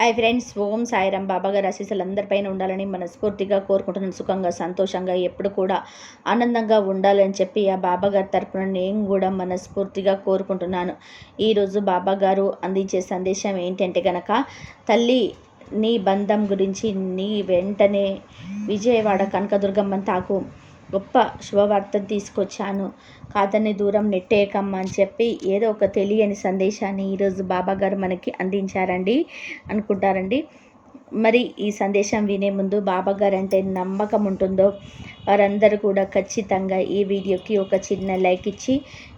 Hi friends ఓం సాయిరామ్. బాబా గారి ఆశీస్సులు అందరిపైన ఉండాలని మనస్ఫూర్తిగా కోరుకుంటున్నాను. సుఖంగా సంతోషంగా ఎప్పుడు కూడా ఆనందంగా ఉండాలని చెప్పి ఆ బాబా గారి తరపున నేను కూడా మనస్ఫూర్తిగా కోరుకుంటున్నాను. ఈరోజు బాబా గారు అందించే సందేశం ఏంటంటే గనక తల్లి నీ బంధం గురించి నీ వెంటనే విజయవాడ కనకదుర్గమ్మ తాకు. గొప్ప శుభవార్తను తీసుకొచ్చాను. కాదని దూరం నెట్టేయకమ్మ అని చెప్పి ఏదో ఒక తెలియని సందేశాన్ని ఈరోజు బాబా గారు మనకి అందించారండి అనుకుంటారండి. మరి ఈ సందేశం వినే ముందు బాబా గారు అంటే నమ్మకం ఉంటుందో వారందరూ కూడా ఖచ్చితంగా ఈ వీడియోకి ఒక చిన్న లైక్ ఇచ్చి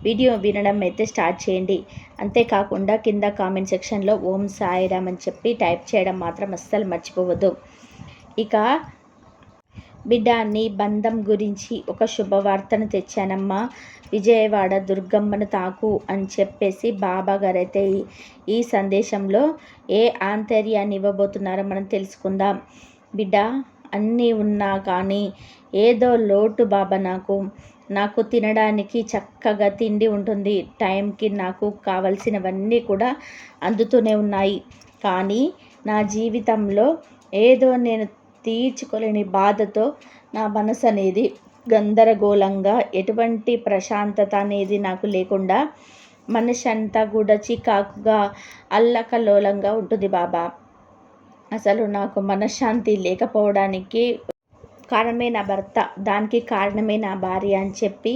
వీడియో వినడం అయితే స్టార్ట్ చేయండి. అంతేకాకుండా కింద కామెంట్ సెక్షన్లో ఓం సాయిరామ్ అని చెప్పి టైప్ చేయడం మాత్రం అస్సలు మర్చిపోవద్దు. ఇక బిడ్డ నీ బంధం గురించి ఒక శుభవార్తను తెచ్చానమ్మా. విజయవాడ దుర్గమ్మను తాకు అని చెప్పేసి బాబా గారైతే ఈ సందేశంలో ఏ ఆంతర్యాన్ని ఇవ్వబోతున్నారో మనం తెలుసుకుందాం. బిడ్డ అన్నీ ఉన్నా కానీ ఏదో లోటు బాబా నాకు. నాకు తినడానికి చక్కగా తిండి ఉంటుంది. టైంకి నాకు కావలసినవన్నీ కూడా అందుతూనే ఉన్నాయి. కానీ నా జీవితంలో ఏదో నేను తీర్చుకోలేని బాధతో నా మనసు అనేది గందరగోళంగా ఎటువంటి ప్రశాంతత అనేది నాకు లేకుండా మనిషి అంతా కూడా చికాకుగా అల్లకల్లోలంగా ఉంటుంది బాబా. అసలు నాకు మనశ్శాంతి లేకపోవడానికి కారణమే నా భర్త. దానికి కారణమే నా భార్య అని చెప్పి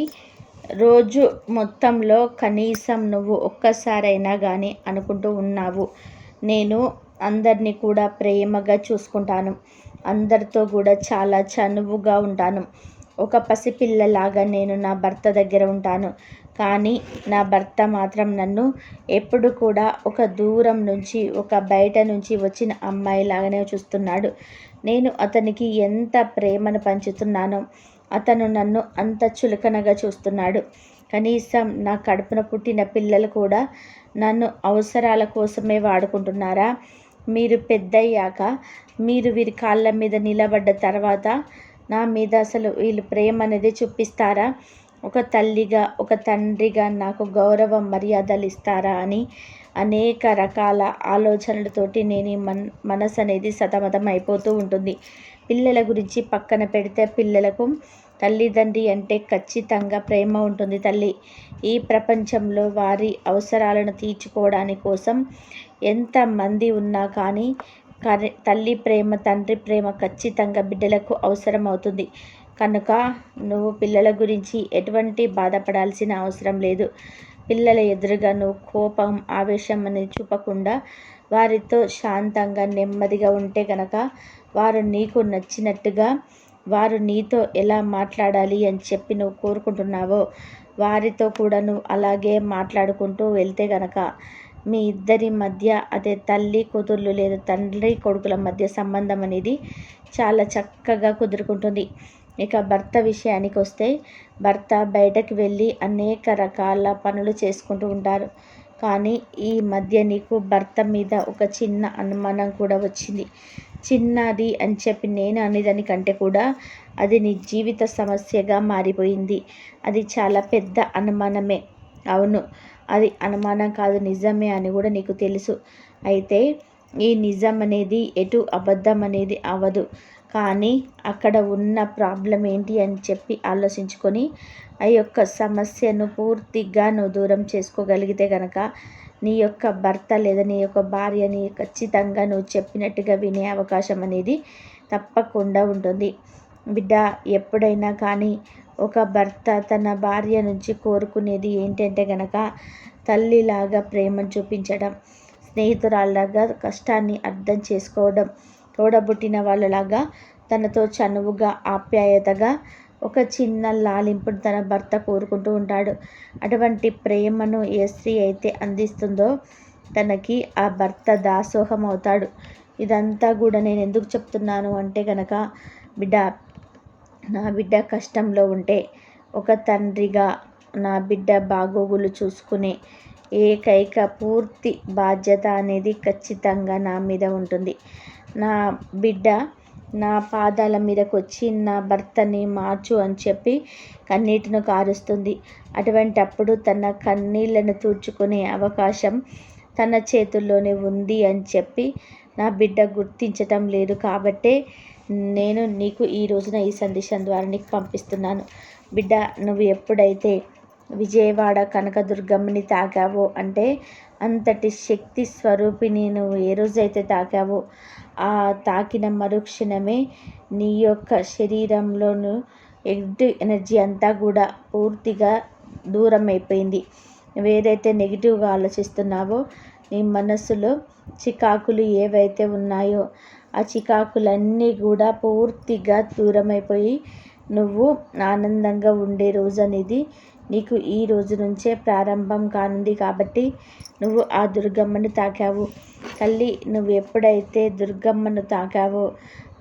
రోజు మొత్తంలో కనీసం నువ్వు ఒక్కసారైనా కానీ అనుకుంటూ ఉన్నావు. నేను అందరినీ కూడా ప్రేమగా చూసుకుంటాను. అందరితో కూడా చాలా చనువుగా ఉంటాను. ఒక పసిపిల్లలాగా నేను నా భర్త దగ్గర ఉంటాను. కానీ నా భర్త మాత్రం నన్ను ఎప్పుడు కూడా ఒక దూరం నుంచి ఒక బయట నుంచి వచ్చిన అమ్మాయి లాగానే చూస్తున్నాడు. నేను అతనికి ఎంత ప్రేమను పంచుతున్నానో అతను నన్ను అంత చులకనగా చూస్తున్నాడు. కనీసం నా కడుపున పుట్టిన పిల్లలు కూడా నన్ను అవసరాల కోసమే వాడుకుంటున్నారా? మీరు పెద్దయ్యాక మీరు వీరి కాళ్ళ మీద నిలబడ్డ తర్వాత నా మీద అసలు వీళ్ళు ప్రేమ అనేది చూపిస్తారా? ఒక తల్లిగా ఒక తండ్రిగా నాకు గౌరవం మర్యాదలు ఇస్తారా అని అనేక రకాల ఆలోచనలతోటి నేను మన మనసు అనేది సతమతం అయిపోతూ ఉంటుంది. పిల్లల గురించి పక్కన పెడితే పిల్లలకు తల్లిదండ్రి అంటే ఖచ్చితంగా ప్రేమ ఉంటుంది తల్లి. ఈ ప్రపంచంలో వారి అవసరాలను తీర్చుకోవడానికి కోసం ఎంతమంది ఉన్నా కానీ కానీ తల్లి ప్రేమ తండ్రి ప్రేమ ఖచ్చితంగా బిడ్డలకు అవసరం అవుతుంది కనుక నువ్వు పిల్లల గురించి ఎటువంటి బాధపడాల్సిన అవసరం లేదు. పిల్లల ఎదురుగా నువ్వు కోపం ఆవేశం అనేది చూపకుండా వారితో శాంతంగా నెమ్మదిగా ఉంటే కనుక వారు నీకు నచ్చినట్టుగా వారు నీతో ఎలా మాట్లాడాలి అని చెప్పి నువ్వు కోరుకుంటున్నావో వారితో కూడా నువ్వు అలాగే మాట్లాడుకుంటూ వెళ్తే గనక మీ ఇద్దరి మధ్య అదే తల్లి కూతుర్లు లేదా తండ్రి కొడుకుల మధ్య సంబంధం అనేది చాలా చక్కగా కుదురుకుంటుంది. ఇక భర్త విషయానికి వస్తే భర్త బయటకు వెళ్ళి అనేక రకాల పనులు చేసుకుంటూ ఉంటారు. కానీ ఈ మధ్య నీకు భర్త మీద ఒక చిన్న అనుమానం కూడా వచ్చింది. చిన్నది అని చెప్పి నేను అనేదానికంటే కూడా అది నీ జీవిత సమస్యగా మారిపోయింది. అది చాలా పెద్ద అనుమానమే. అవును. అది అనుమానం కాదు నిజమే అని కూడా నీకు తెలుసు. అయితే ఈ నిజం అనేది ఎటు అబద్ధం అనేది అవ్వదు కానీ అక్కడ ఉన్న ప్రాబ్లం ఏంటి అని చెప్పి ఆలోచించుకొని ఆ యొక్క సమస్యను పూర్తిగా నువ్వు దూరం చేసుకోగలిగితే కనుక నీ యొక్క భర్త లేదా నీ యొక్క భార్యని ఖచ్చితంగా నువ్వు చెప్పినట్టుగా వినే అవకాశం అనేది తప్పకుండా ఉంటుంది. బిడ్డ ఎప్పుడైనా కానీ ఒక భర్త తన భార్య నుంచి కోరుకునేది ఏంటంటే కనుక తల్లిలాగా ప్రేమను చూపించడం స్నేహితురాళ్ళగా కష్టాన్ని అర్థం చేసుకోవడం తోడబుట్టిన వాళ్ళలాగా తనతో చనువుగా ఆప్యాయతగా ఒక చిన్న లాలింపును తన భర్త కోరుకుంటూ ఉంటాడు. అటువంటి ప్రేమను ఏ స్త్రీ అయితే అందిస్తుందో తనకి ఆ భర్త దాసోహం అవుతాడు ఇదంతా కూడా నేను ఎందుకు చెప్తున్నాను అంటే కనుక బిడ్డ నా బిడ్డ కష్టంలో ఉంటే ఒక తండ్రిగా నా బిడ్డ బాగోగులు చూసుకునే ఏకైక పూర్తి బాధ్యత అనేది ఖచ్చితంగా నా మీద ఉంటుంది. నా బిడ్డ నా పాదాల మీదకి వచ్చి నా భర్తని మార్చు అని చెప్పి కన్నీటిని కారుస్తుంది. అటువంటప్పుడు తన కన్నీళ్ళను తూడ్చుకునే అవకాశం తన చేతుల్లోనే ఉంది అని చెప్పి నా బిడ్డ గుర్తించటం లేదు కాబట్టే నేను నీకు ఈ రోజున ఈ సందేశం ద్వారా నీకు పంపిస్తున్నాను. బిడ్డ నువ్వు ఎప్పుడైతే విజయవాడ కనకదుర్గమ్మని తాకావో అంటే అంతటి శక్తి స్వరూపిణి నువ్వు ఏ రోజైతే తాకావో ఆ తాకిన మరుక్షణమే నీ యొక్క శరీరంలోను నెగిటివ్ ఎనర్జీ అంతా కూడా పూర్తిగా దూరం అయిపోయింది నువ్వేదైతే నెగిటివ్గా ఆలోచిస్తున్నావో నీ మనస్సులో చికాకులు ఏవైతే ఉన్నాయో ఆ చికాకులన్నీ కూడా పూర్తిగా దూరమైపోయి నువ్వు ఆనందంగా ఉండే రోజు అనేది నీకు ఈ రోజు నుంచే ప్రారంభం కానుంది కాబట్టి నువ్వు ఆ దుర్గమ్మను తాకావు. తల్లి నువ్వు ఎప్పుడైతే దుర్గమ్మను తాకావో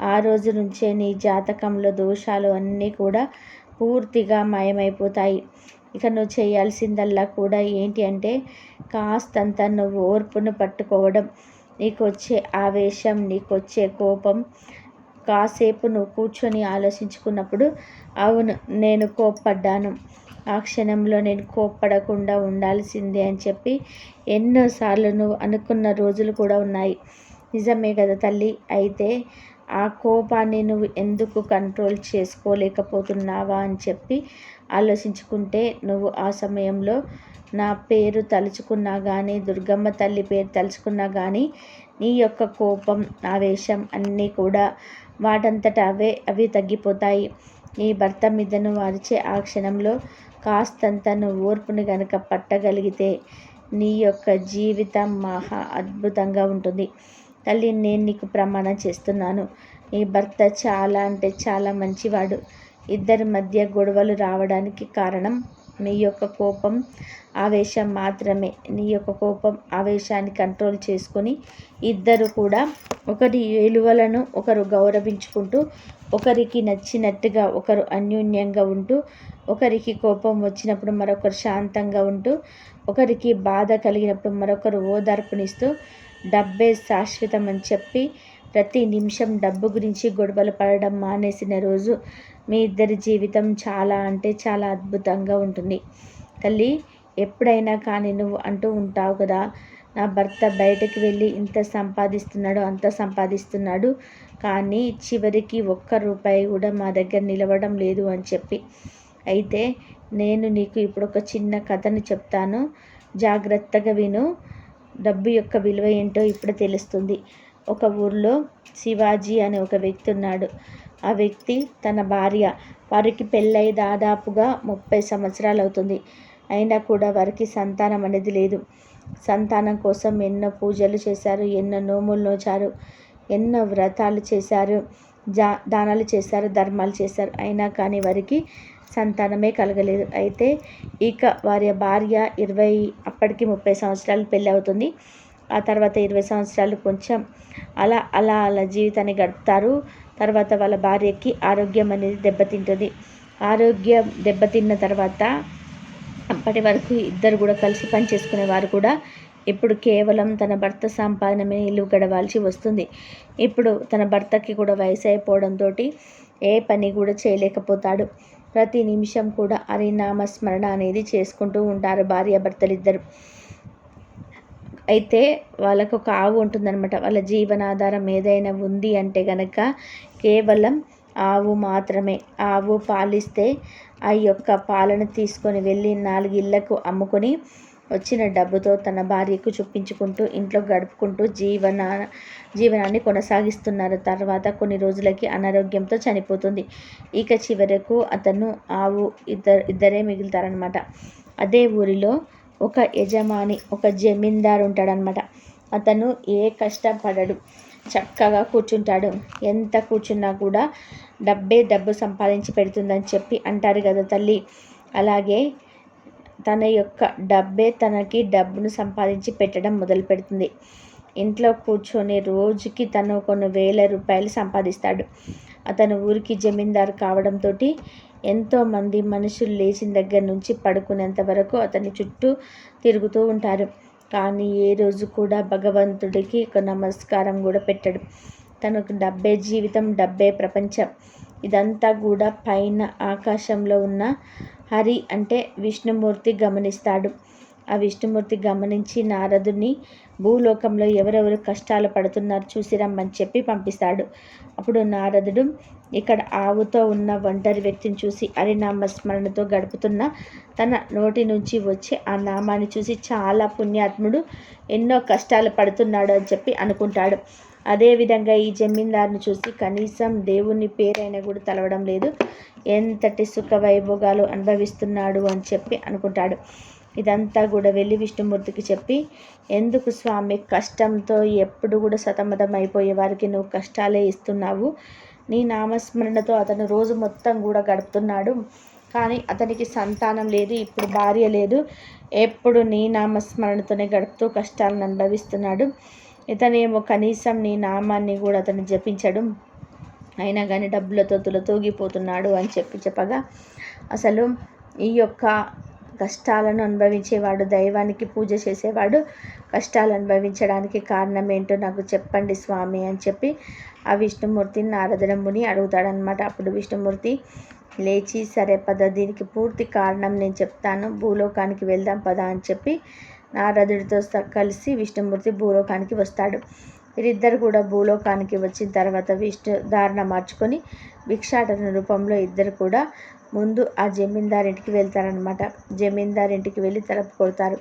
ఆ రోజు నుంచే నీ జాతకంలో దోషాలు అన్నీ కూడా పూర్తిగా మాయమైపోతాయి. ఇక నువ్వు చేయాల్సిందల్లా కూడా ఏంటి అంటే కాస్తంత నువ్వు ఓర్పును పట్టుకోవడం. నీకు వచ్చే ఆవేశం నీకు వచ్చే కోపం. కాసేపు నువ్వు కూర్చొని ఆలోచించుకున్నప్పుడు అవును నేను కోప్పడ్డాను. ఆ క్షణంలో నేను కోప్పడకుండా ఉండాల్సిందే అని చెప్పి ఎన్నోసార్లు నువ్వు అనుకున్న రోజులు కూడా ఉన్నాయి. నిజమే కదా తల్లి? అయితే ఆ కోపాన్ని నువ్వు ఎందుకు కంట్రోల్ చేసుకోలేకపోతున్నావా అని చెప్పి ఆలోచించుకుంటే నువ్వు ఆ సమయంలో నా పేరు తలుచుకున్నా కానీ దుర్గమ్మ తల్లి పేరు తలుచుకున్నా కానీ నీ యొక్క కోపం ఆవేశం అన్నీ కూడా వాటంతట అవే అవి తగ్గిపోతాయి. నీ భర్త మీద నువ్వు అరిచే ఆ క్షణంలో కాస్తంత నువ్వు ఓర్పుని గనక పట్టగలిగితే నీ యొక్క జీవితం మహా అద్భుతంగా ఉంటుంది. తల్లి నేను నీకు ప్రమాణం చేస్తున్నాను. నీ భర్త చాలా అంటే చాలా మంచివాడు. ఇద్దరి మధ్య గొడవలు రావడానికి కారణం నీ యొక్క కోపం ఆవేశం మాత్రమే. నీ యొక్క కోపం ఆవేశాన్ని కంట్రోల్ చేసుకొని ఇద్దరు కూడా ఒకరి ఏలువలను ఒకరు గౌరవించుకుంటూ ఒకరికి నచ్చినట్టుగా ఒకరు అన్యోన్యంగా ఉంటూ ఒకరికి కోపం వచ్చినప్పుడు మరొకరు శాంతంగా ఉంటూ ఒకరికి బాధ కలిగినప్పుడు మరొకరు ఓదార్పునిస్తూ డబ్బే శాశ్వతం అని చెప్పి ప్రతి నిమిషం డబ్బు గురించి గొడవలు పడడం మానేసిన రోజు మీ ఇద్దరి జీవితం చాలా అంటే చాలా అద్భుతంగా ఉంటుంది. తల్లి ఎప్పుడైనా కానీ నువ్వు అంటూ ఉంటావు కదా నా భర్త బయటకు వెళ్ళి ఇంత సంపాదిస్తున్నాడు అంత సంపాదిస్తున్నాడు కానీ చివరికి ఒక్క రూపాయి కూడా మా దగ్గర నిలవడం లేదు అని చెప్పి. అయితే నేను నీకు ఇప్పుడు ఒక చిన్న కథను చెప్తాను. జాగ్రత్తగా విను. డబ్బు యొక్క విలువ ఏంటో ఇప్పుడు తెలుస్తుంది. ఒక ఊర్లో శివాజీ అనే ఒక వ్యక్తి ఉన్నాడు. ఆ వ్యక్తి తన భార్య వారికి పెళ్ళై దాదాపుగా ముప్పై సంవత్సరాలు అవుతుంది అయినా కూడా వారికి సంతానం అనేది లేదు. సంతానం కోసం ఎన్నో పూజలు చేశారు ఎన్నో నోములు నోచారు ఎన్నో వ్రతాలు చేశారు జా దానాలు చేశారు ధర్మాలు చేశారు. అయినా కానీ వారికి సంతానమే కలగలేదు. అయితే ఇక వారి భార్య ఇరవై అప్పటికి ముప్పై సంవత్సరాలు పెళ్ళి అవుతుంది. ఆ తర్వాత ఇరవై సంవత్సరాలు కొంచెం అలా అలా అలా జీవితాన్ని గడుపుతారు. తర్వాత వాళ్ళ భార్యకి ఆరోగ్యం అనేది దెబ్బతింటుంది. ఆరోగ్యం దెబ్బతిన్న తర్వాత అప్పటి వరకు ఇద్దరు కూడా కలిసి పనిచేసుకునే వారు కూడా. ఇప్పుడు కేవలం తన భర్త సంపాదన మీద ఇల్లు గడవాల్సి వస్తుంది. ఇప్పుడు తన భర్తకి కూడా వయసు అయిపోవడంతో ఏ పని కూడా చేయలేకపోతాడు. ప్రతి నిమిషం కూడా హరినామ స్మరణ అనేది చేసుకుంటూ ఉంటారు భార్యాభర్తలు ఇద్దరు అయితే వాళ్ళకు ఒక ఆవు ఉంటుందన్నమాట. వాళ్ళ జీవనాధారం ఏదైనా ఉంది అంటే కనుక కేవలం ఆవు మాత్రమే. ఆవు పాలిస్తే ఆ యొక్క పాలను తీసుకొని వెళ్ళి నాలుగు ఇళ్ళకు అమ్ముకొని వచ్చిన డబ్బుతో తన భార్యకు చూపించుకుంటూ ఇంట్లో గడుపుకుంటూ జీవన జీవనాన్ని కొనసాగిస్తున్నారు. తర్వాత కొన్ని రోజులకి అనారోగ్యంతో చనిపోతుంది. ఇక చివరకు అతను ఆవు ఇద్దరు ఇద్దరే మిగులుతారనమాట అదే ఊరిలో ఒక యజమాని ఒక జమీందారు ఉంటాడనమాట అతను ఏ కష్టపడడు. చక్కగా కూర్చుంటాడు. ఎంత కూర్చున్నా కూడా డబ్బే డబ్బు సంపాదించి పెడుతుందని చెప్పి అంటారు కదా తల్లి. అలాగే తన యొక్క డబ్బే తనకి డబ్బును సంపాదించి పెట్టడం మొదలు పెడుతుంది. ఇంట్లో కూర్చొని రోజుకి తను కొన్ని వేల రూపాయలు సంపాదిస్తాడు. అతను ఊరికి జమీందారు కావడంతో ఎంతోమంది మనుషులు లేచిన దగ్గర నుంచి పడుకునేంత వరకు అతని చుట్టూ తిరుగుతూ ఉంటారు. కానీ ఏ రోజు కూడా భగవంతుడికి ఒక నమస్కారం కూడా పెట్టడు. తనకు డబ్బే జీవితం డబ్బే ప్రపంచం. ఇదంతా కూడా పైన ఆకాశంలో ఉన్న హరి అంటే విష్ణుమూర్తి గమనిస్తాడు. ఆ విష్ణుమూర్తి గమనించి నారదుని భూలోకంలో ఎవరెవరు కష్టాలు పడుతున్నారు చూసి రమ్మని చెప్పి పంపిస్తాడు. అప్పుడు నారదుడు ఇక్కడ ఆవుతో ఉన్న ఒంటరి వ్యక్తిని చూసి హరినామ స్మరణతో గడుపుతున్న తన నోటి నుంచి వచ్చే ఆ నామాన్ని చూసి చాలా పుణ్యాత్ముడు ఎన్నో కష్టాలు పడుతున్నాడు అని చెప్పి అనుకుంటాడు. అదేవిధంగా ఈ జమీందారుని చూసి కనీసం దేవుని పేరైనా కూడా తలవడం లేదు. ఎంతటి సుఖ వైభోగాలు అనుభవిస్తున్నాడు అని చెప్పి అనుకుంటాడు. ఇదంతా కూడా వెళ్ళి విష్ణుమూర్తికి చెప్పి ఎందుకు స్వామి కష్టంతో ఎప్పుడు కూడా సతమతం అయిపోయే వారికి నువ్వు కష్టాలే ఇస్తున్నావు. నీ నామస్మరణతో అతను రోజు మొత్తం కూడా గడుపుతున్నాడు. కానీ అతనికి సంతానం లేదు ఇప్పుడు భార్య లేదు. ఎప్పుడు నీ నామస్మరణతోనే గడుపుతూ కష్టాలను అనుభవిస్తున్నాడు. ఇతనేమో కనీసం నీ నామాన్ని కూడా అతను జపించడం. అయినా కానీ డబ్బులతో తులతూగిపోతున్నాడు అని చెప్పి చెప్పగా అసలు ఈ యొక్క కష్టాలను అనుభవించేవాడు దైవానికి పూజ చేసేవాడు కష్టాలు అనుభవించడానికి కారణం ఏంటో నాకు చెప్పండి స్వామి అని చెప్పి ఆ విష్ణుమూర్తిని నారదన ముని అడుగుతాడనమాట అప్పుడు విష్ణుమూర్తి లేచి సరే పద దీనికి పూర్తి కారణం నేను చెప్తాను భూలోకానికి వెళ్దాం పద అని చెప్పి నారదుడితో కలిసి విష్ణుమూర్తి భూలోకానికి వస్తాడు. వీరిద్దరు కూడా భూలోకానికి వచ్చిన తర్వాత విష్ణు ధారణ మార్చుకొని భిక్షాటన రూపంలో ఇద్దరు కూడా ముందు ఆ జమీందారింటికి వెళ్తారనమాట జమీందారింటికి వెళ్ళి తలుపు కొడతారు.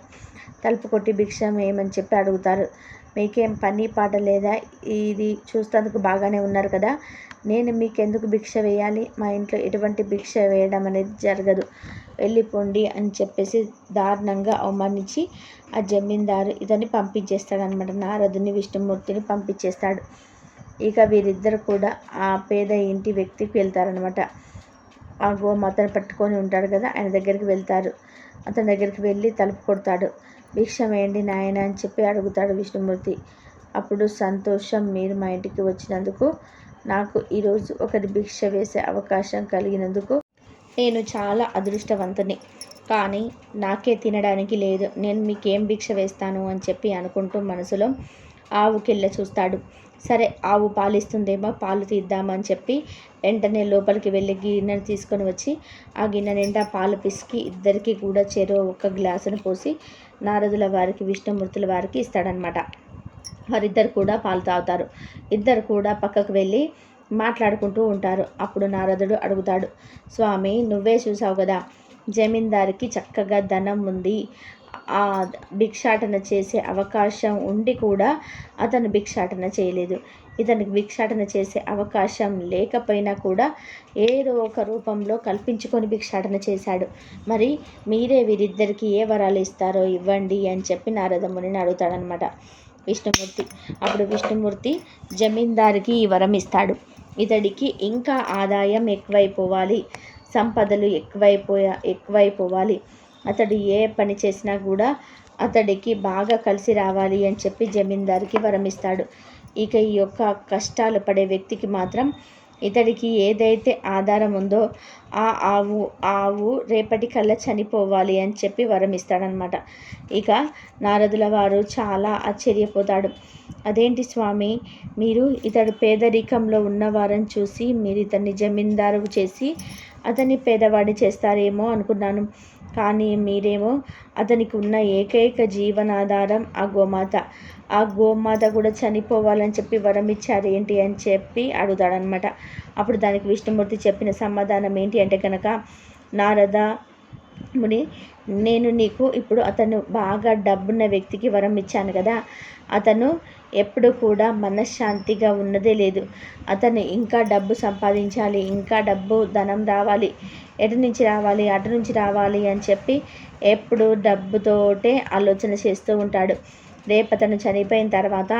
తలుపు కొట్టి భిక్షం ఏమని చెప్పి అడుగుతారు. మీకేం పని పాట లేదా? ఇది చూస్తేందుకు బాగానే ఉన్నారు కదా. నేను మీకెందుకు భిక్ష వేయాలి? మా ఇంట్లో ఎటువంటి భిక్ష వేయడం అనేది జరగదు. వెళ్ళిపోండి అని చెప్పేసి దారుణంగా అవమానించి ఆ జమీందారు ఇతన్ని పంపించేస్తాడనమాట నారదుని విష్ణుమూర్తిని పంపించేస్తాడు. ఇక వీరిద్దరు కూడా ఆ పేద ఇంటి వ్యక్తికి వెళ్తారనమాట ఆ గోమాతను పట్టుకొని ఉంటాడు కదా ఆయన దగ్గరికి వెళ్తారు. అతని దగ్గరికి వెళ్ళి తలుపు కొడతాడు. భిక్ష వేయండి నాయన అని చెప్పి అడుగుతాడు విష్ణుమూర్తి. అప్పుడు సంతోషం మీరు మా ఇంటికి వచ్చినందుకు నాకు ఈరోజు ఒకటి భిక్ష వేసే అవకాశం కలిగినందుకు నేను చాలా అదృష్టవంతుని కానీ నాకే తినడానికి లేదు. నేను మీకేం భిక్ష వేస్తాను అని చెప్పి అనుకుంటూ మనసులో ఆవుకెళ్ళ చూస్తాడు. సరే ఆవు పాలిస్తుందేమో పాలు తీద్దామని చెప్పి వెంటనే లోపలికి వెళ్ళి గిన్నెను తీసుకొని వచ్చి ఆ గిన్నె నిండా పాలు పిసికి ఇద్దరికి కూడా చెరో ఒక గ్లాసును పోసి నారదుల వారికి విష్ణుమూర్తుల వారికి ఇస్తాడనమాట వారిద్దరు కూడా పాలు తాగుతారు. ఇద్దరు కూడా పక్కకు వెళ్ళి మాట్లాడుకుంటూ ఉంటారు. అప్పుడు నారదుడు అడుగుతాడు స్వామి నువ్వే చూసావు కదా జమీందారికి చక్కగా ధనం ఉంది. ఆ భిక్షాటన చేసే అవకాశం ఉండి కూడా అతను భిక్షాటన చేయలేదు. ఇతనికి భిక్షాటన చేసే అవకాశం లేకపోయినా కూడా ఏదో ఒక రూపంలో కల్పించుకొని భిక్షాటన చేశాడు. మరి మీరే వీరిద్దరికి ఏ వరాలు ఇస్తారో ఇవ్వండి అని చెప్పి నారదమునిని అడుగుతాడనమాట విష్ణుమూర్తి. అప్పుడు విష్ణుమూర్తి జమీందారికి ఈ వరం ఇస్తాడు. ఇతడికి ఇంకా ఆదాయం ఎక్కువైపోవాలి సంపదలు ఎక్కువైపోయా ఎక్కువైపోవాలి. అతడు ఏ పని చేసినా కూడా అతడికి బాగా కలిసి రావాలి అని చెప్పి జమీందారికి వరమిస్తాడు. ఇక ఈ యొక్క కష్టాలు పడే వ్యక్తికి మాత్రం ఇతడికి ఏదైతే ఆధారం ఉందో ఆ ఆవు ఆవు రేపటి కల్లా చనిపోవాలి అని చెప్పి వరం ఇస్తాడనమాట ఇక నారదుల వారు చాలా ఆశ్చర్యపోతాడు. అదేంటి స్వామి మీరు ఇతడు పేదరికంలో ఉన్నవారని చూసి మీరు ఇతన్ని జమీందారు చేసి అతన్ని పేదవాడి చేస్తారేమో అనుకున్నాను. కానీ మీరేమో అతనికి ఉన్న ఏకైక జీవనాధారం ఆ గోమాత. ఆ గోమాత కూడా చనిపోవాలని చెప్పి వరం ఇచ్చారు ఏంటి అని చెప్పి అడుగుతాడనమాట అప్పుడు దానికి విష్ణుమూర్తి చెప్పిన సమాధానం ఏంటి అంటే కనుక నారద ముని నేను నీకు ఇప్పుడు అతను బాగా డబ్బున్న వ్యక్తికి వరం ఇచ్చాను కదా. అతను ఎప్పుడు కూడా మనశ్శాంతిగా ఉన్నదే లేదు. అతను ఇంకా డబ్బు సంపాదించాలి ఇంకా డబ్బు ధనం రావాలి ఎటు నుంచి రావాలి అటు నుంచి రావాలి అని చెప్పి ఎప్పుడు డబ్బుతోటే ఆలోచన చేస్తూ ఉంటాడు. రేపు అతను చనిపోయిన తర్వాత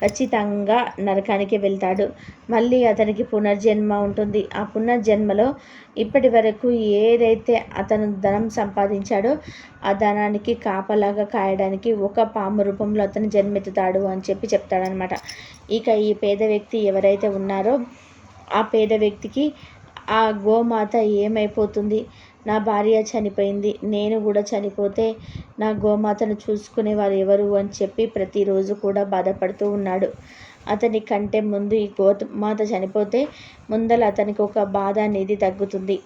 ఖచ్చితంగా నరకానికి వెళ్తాడు. మళ్ళీ అతనికి పునర్జన్మ ఉంటుంది. ఆ పునర్జన్మలో ఇప్పటి వరకు ఏదైతే అతను ధనం సంపాదించాడో ఆ ధనానికి కాపలాగా కాయడానికి ఒక పాము రూపంలో అతను జన్మెత్తుతాడు అని చెప్పి చెప్తాడనమాట ఇక ఈ పేద వ్యక్తి ఎవరైతే ఉన్నారో ఆ పేద వ్యక్తికి ఆ గోమాత ఏమైపోతుంది? నా భార్య చనిపోయింది. నేను కూడా చనిపోతే నా గోమాతను చూసుకునే వారు ఎవరు అని చెప్పి ప్రతిరోజు కూడా బాధపడుతూ ఉన్నాడు. అతని కంటే ముందు ఈ గోమాత చనిపోతే ముందల అతనికి ఒక బాధ అనేది తగ్గుతుంది.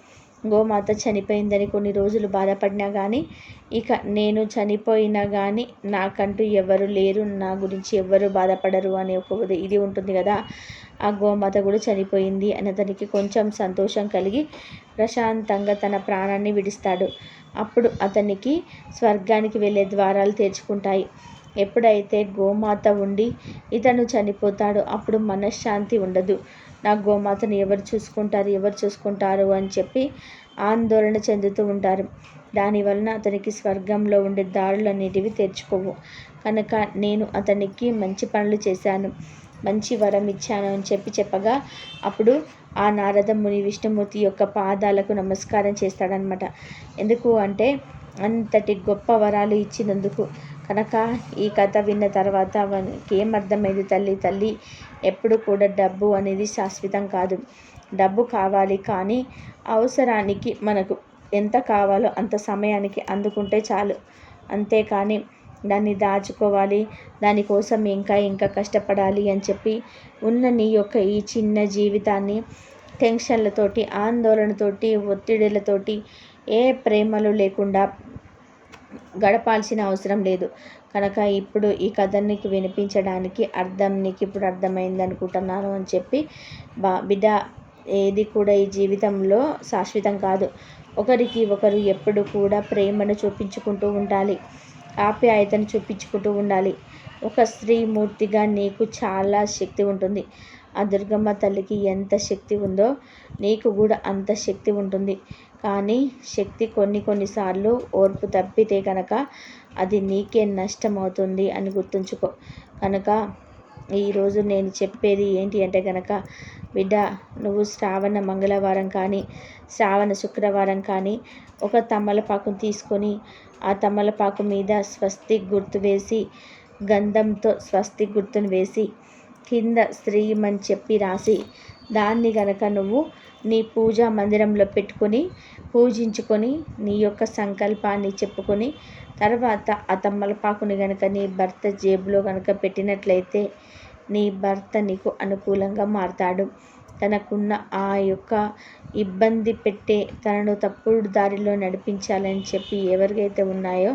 గోమాత చనిపోయిందని కొన్ని రోజులు బాధపడినా కానీ ఇక నేను చనిపోయినా కానీ నాకంటూ ఎవరు లేరు నా గురించి ఎవరు బాధపడరు అనే ఒక ఇది ఉంటుంది కదా. ఆ గోమాత కూడా చనిపోయింది. అని అతనికి కొంచెం సంతోషం కలిగి ప్రశాంతంగా తన ప్రాణాన్ని విడిస్తాడు. అప్పుడు అతనికి స్వర్గానికి వెళ్ళే ద్వారాలు తెరుచుకుంటాయి. ఎప్పుడైతే గోమాత ఉండి ఇతను చనిపోతాడో అప్పుడు మనశ్శాంతి ఉండదు. నా గోమాతను ఎవరు చూసుకుంటారు ఎవరు చూసుకుంటారు అని చెప్పి ఆందోళన చెందుతూ ఉంటారు. దానివలన అతనికి స్వర్గంలో ఉండే దారులు అనేటివి తెరుచుకోవు. కనుక నేను అతనికి మంచి పనులు చేశాను. మంచి వరం ఇచ్చాను అని చెప్పి చెప్పగా అప్పుడు ఆ నారద ముని విష్ణుమూర్తి యొక్క పాదాలకు నమస్కారం చేస్తాడనమాట ఎందుకు అంటే అంతటి గొప్ప వరాలు ఇచ్చినందుకు. కనుక ఈ కథ విన్న తర్వాత మనకి ఏం అర్థమైంది తల్లి? తల్లి ఎప్పుడు కూడా డబ్బు అనేది శాశ్వతం కాదు. డబ్బు కావాలి కానీ అవసరానికి మనకు ఎంత కావాలో అంత సమయానికి అందుకుంటే చాలు. అంతేకాని దాన్ని దాచుకోవాలి. దానికోసం ఇంకా ఇంకా కష్టపడాలి అని చెప్పి ఉన్న నీ యొక్క ఈ చిన్న జీవితాన్ని టెన్షన్లతోటి ఆందోళనతోటి ఒత్తిడిలతోటి ఏ ప్రేమలు లేకుండా గడపాల్సిన అవసరం లేదు. కనుక ఇప్పుడు ఈ కథనికి వినిపించడానికి అర్థం నీకు ఇప్పుడు అర్థమైంది అనుకుంటున్నాను అని చెప్పి బా బిడ్డ ఏది కూడా ఈ జీవితంలో శాశ్వతం కాదు. ఒకరికి ఒకరు ఎప్పుడు కూడా ప్రేమను చూపించుకుంటూ ఉండాలి. ఆప్యాయతను చూపించుకుంటూ ఉండాలి. ఒక స్త్రీ మూర్తిగా నీకు చాలా శక్తి ఉంటుంది. ఆ దుర్గమ్మ తల్లికి ఎంత శక్తి ఉందో నీకు కూడా అంత శక్తి ఉంటుంది. కానీ శక్తి కొన్ని కొన్నిసార్లు ఓర్పు తప్పితే కనుక అది నీకే నష్టం అవుతుంది అని గుర్తుంచుకో. కనుక ఈరోజు నేను చెప్పేది ఏంటి అంటే కనుక బిడ్డ నువ్వు శ్రావణ మంగళవారం కానీ శ్రావణ శుక్రవారం కానీ ఒక తమలపాకును తీసుకొని ఆ తమలపాకు మీద స్వస్తి గుర్తు వేసి గంధంతో స్వస్తి గుర్తును వేసి కింద శ్రీమని చెప్పి రాసి దాన్ని గనక నువ్వు నీ పూజా మందిరంలో పెట్టుకొని పూజించుకొని నీ యొక్క సంకల్పాన్ని చెప్పుకొని తర్వాత ఆ తమ్మలపాకుని గనక నీ భర్త జేబులో కనుక పెట్టినట్లయితే నీ భర్త నీకు అనుకూలంగా మారతాడు. తనకున్న ఆ యొక్క ఇబ్బంది పెట్టే తనను తప్పుడు దారిలో నడిపించాలని చెప్పి ఎవరికైతే ఉన్నాయో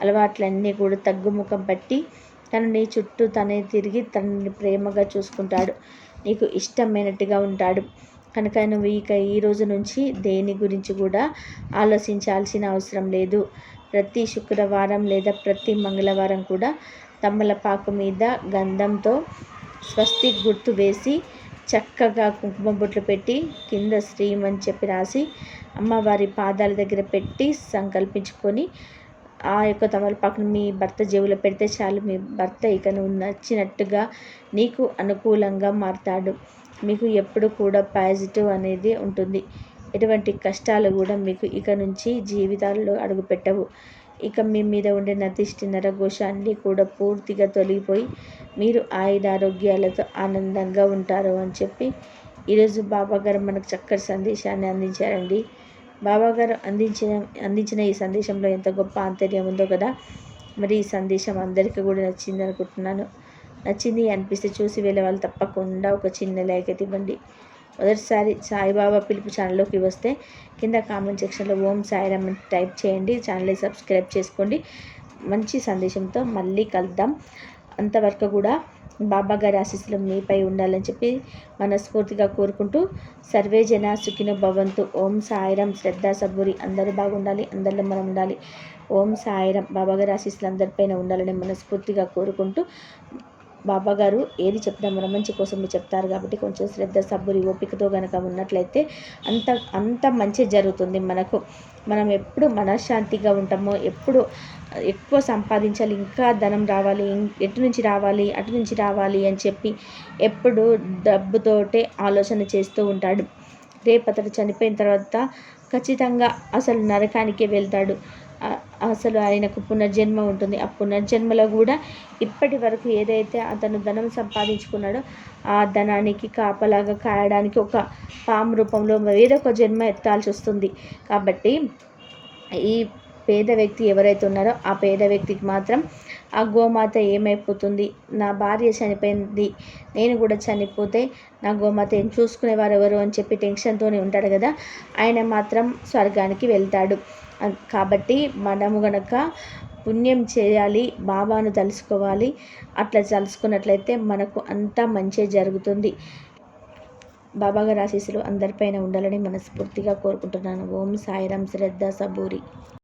అలవాట్లన్నీ కూడా తగ్గుముఖం పట్టి తనని చుట్టూ తనే తిరిగి తనని ప్రేమగా చూసుకుంటాడు. నీకు ఇష్టమైనట్టుగా ఉంటాడు. కనుక నువ్వు ఇక ఈ రోజు నుంచి దేని గురించి కూడా ఆలోచించాల్సిన అవసరం లేదు. ప్రతి శుక్రవారం లేదా ప్రతి మంగళవారం కూడా తమ్మలపాకు మీద గంధంతో స్వస్తి గుర్తు వేసి చక్కగా కుంకుమ బొట్లు పెట్టి కింద శ్రీం అని చెప్పి రాసి అమ్మవారి పాదాల దగ్గర పెట్టి సంకల్పించుకొని ఆ యొక్క తమలపాకును మీ భర్త జేబులో పెడితే చాలు మీ భర్త ఇక నువ్వు నచ్చినట్టుగా నీకు అనుకూలంగా మారుతాడు. మీకు ఎప్పుడు కూడా పాజిటివ్ అనేది ఉంటుంది. ఎటువంటి కష్టాలు కూడా మీకు ఇక నుంచి జీవితాల్లో అడుగుపెట్టవు. ఇక మీ మీద ఉండే నతిష్టి నరఘోష అన్నీ కూడా పూర్తిగా తొలగిపోయి మీరు ఆయుధ ఆరోగ్యాలతో ఆనందంగా ఉంటారు అని చెప్పి ఈరోజు బాబా గారు మనకు చక్కటి సందేశాన్ని అందించారండి. బాబాగారు అందించిన అందించిన ఈ సందేశంలో ఎంత గొప్ప ఆంతర్యం ఉందో కదా. మరి ఈ సందేశం అందరికీ కూడా నచ్చింది అనుకుంటున్నాను. నచ్చింది అనిపిస్తే చూసి వెళ్ళే వాళ్ళు తప్పకుండా ఒక చిన్న లైక్ అయితే ఇవ్వండి. మొదటిసారి సాయిబాబా పిలుపు ఛానల్లోకి వస్తే కింద కామెంట్ సెక్షన్లో ఓం సాయిరామ్ టైప్ చేయండి. ఛానల్ని సబ్స్క్రైబ్ చేసుకోండి. మంచి సందేశంతో మళ్ళీ కలుద్దాం. అంతవరకు కూడా బాబా గారి ఆశీస్సులు మీపై ఉండాలని చెప్పి మనస్ఫూర్తిగా కోరుకుంటూ సర్వే జన సుఖిన భవంతు. ఓం సాయిరం. శ్రద్ధ సబ్బురి అందరూ బాగుండాలి. అందరిలో మనం ఉండాలి. ఓం సాయిరం. బాబా గారి ఆశీస్సులు అందరిపైన ఉండాలని మనస్ఫూర్తిగా కోరుకుంటూ బాబాగారు ఏది చెప్పినా మన మంచి కోసం చెప్తారు కాబట్టి కొంచెం శ్రద్ధ సబ్బురి ఓపికతో కనుక ఉన్నట్లయితే అంత అంత మంచి జరుగుతుంది మనకు. మనం ఎప్పుడు మనశ్శాంతిగా ఉంటామో ఎప్పుడు ఎక్కువ సంపాదించాలి ఇంకా ధనం రావాలి ఎటు నుంచి రావాలి అటు నుంచి రావాలి అని చెప్పి ఎప్పుడు డబ్బుతోటే ఆలోచన చేస్తూ ఉంటాడు. రేపు అతడు చనిపోయిన తర్వాత ఖచ్చితంగా అసలు నరకానికే వెళ్తాడు. అసలు ఆయనకు పునర్జన్మ ఉంటుంది. ఆ పునర్జన్మలో కూడా ఇప్పటి వరకు ఏదైతే అతను ధనం సంపాదించుకున్నాడో ఆ ధనానికి కాపలాగా కాయడానికి ఒక పాము రూపంలో వేరొక జన్మ ఎత్తాల్సి వస్తుంది. కాబట్టి ఈ పేద వ్యక్తి ఎవరైతే ఉన్నారో ఆ పేద వ్యక్తికి మాత్రం ఆ గోమాత ఏమైపోతుంది? నా భార్య చనిపోయింది. నేను కూడా చనిపోతే నా గోమాత ఏం చూసుకునేవారు ఎవరు? అని చెప్పి టెన్షన్తోనే ఉంటాడు కదా. ఆయన మాత్రం స్వర్గానికి వెళ్తాడు. కాబట్టి మనము గనక పుణ్యం చేయాలి బాబాను తలుసుకోవాలి అట్లా తలుసుకున్నట్లయితే మనకు అంతా మంచి జరుగుతుంది. బాబాగారి ఆశీస్సులు అందరిపైన ఉండాలని మనస్ఫూర్తిగా కోరుకుంటున్నాను. ఓం సాయిరాం శ్రద్ధ సబూరి.